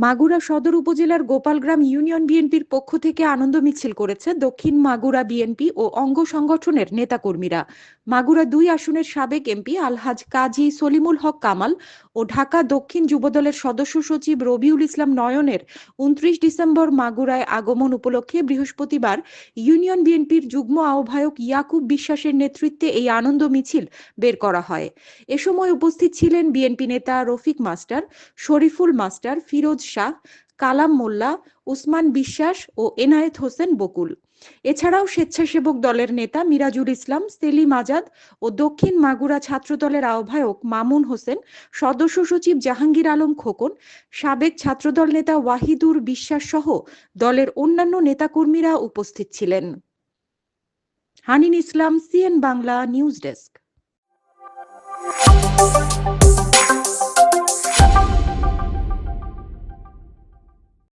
মাগুরা সদর উপজেলার গোপালগ্রাম ইউনিয়ন বিএনপির পক্ষ থেকে আনন্দ মিছিল করেছে দক্ষিণ মাগুরা বিএনপি ও অঙ্গ সংগঠনের নেতাকর্মীরা। মাগুরা দুই আসনের সাবেক এমপি আলহাজ কাজী সলিমুল হক কামাল ও ঢাকা দক্ষিণ যুবদলের সদস্য সচিব রবিউল ইসলাম নয়নের উনত্রিশ ডিসেম্বর মাগুরায় আগমন উপলক্ষে বৃহস্পতিবার ইউনিয়ন বিএনপির যুগ্ম আহ্বায়ক ইয়াকুব বিশ্বাসের নেতৃত্বে এই আনন্দ মিছিল বের করা হয়। এ সময় উপস্থিত ছিলেন বিএনপি নেতা রফিক মাস্টার, শরীফুল মাস্টার, ফিরোজ শাহ কালাম মোল্লা, উসমান বিশ্বাস ও এনায়েত হোসেন বকুল। এছাড়াও স্বেচ্ছাসেবক দলের নেতা মিরাজুল ইসলাম, সেলিম আজাদ ও দক্ষিণ মাগুরা ছাত্রদলের আহ্বায়ক মামুন হোসেন, সদস্য সচিব জাহাঙ্গীর আলম খোকন, সাবেক ছাত্রদল নেতা ওয়াহিদুর বিশ্বাস সহ দলের অন্যান্য নেতাকর্মীরা উপস্থিত ছিলেন। Hanin Islam, CN Bangla news desk.